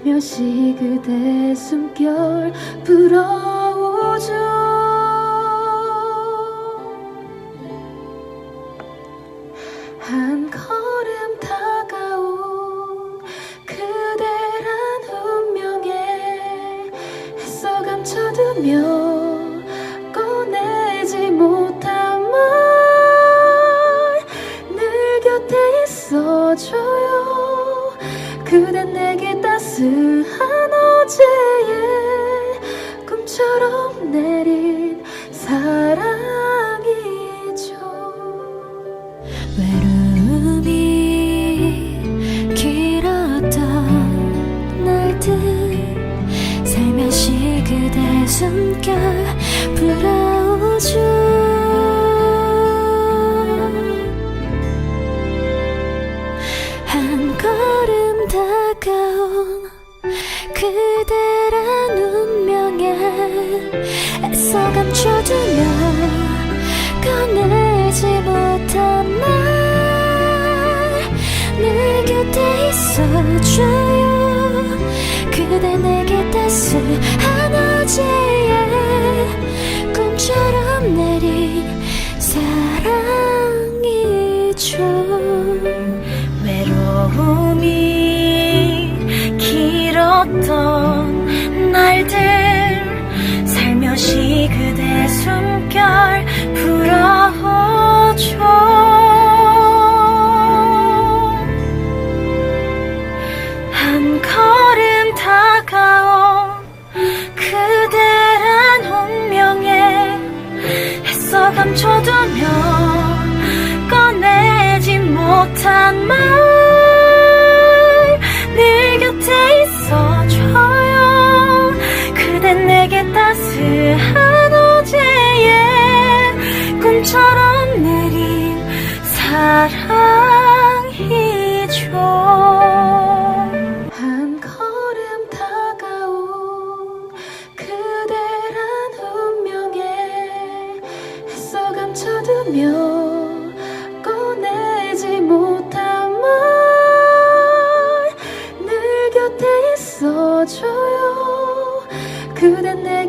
살며시 그대 숨결 불어오죠. 한 걸음 다가온 그대란 운명에 애써 감춰두며 그댄 내게 따스한 어제의 꿈처럼 내린 사랑이죠. 외로움이 길었던 날들 살며시 그대 숨결 불어오죠 다가온 그대란 운명에 애써 감춰두며 꺼내지 못한 말. 내 곁에 있어줘요 그대 내게 따스한 어제 걸음 다가온 그대란 운명에 애써 감춰두며 꺼내지 못한 말 늘 곁에 있어줘요. 그대 내게 따스한 어제의 꿈처럼 내린 사랑. 꺼내지 못한 말 늘 곁에 있어줘요. 그댄 내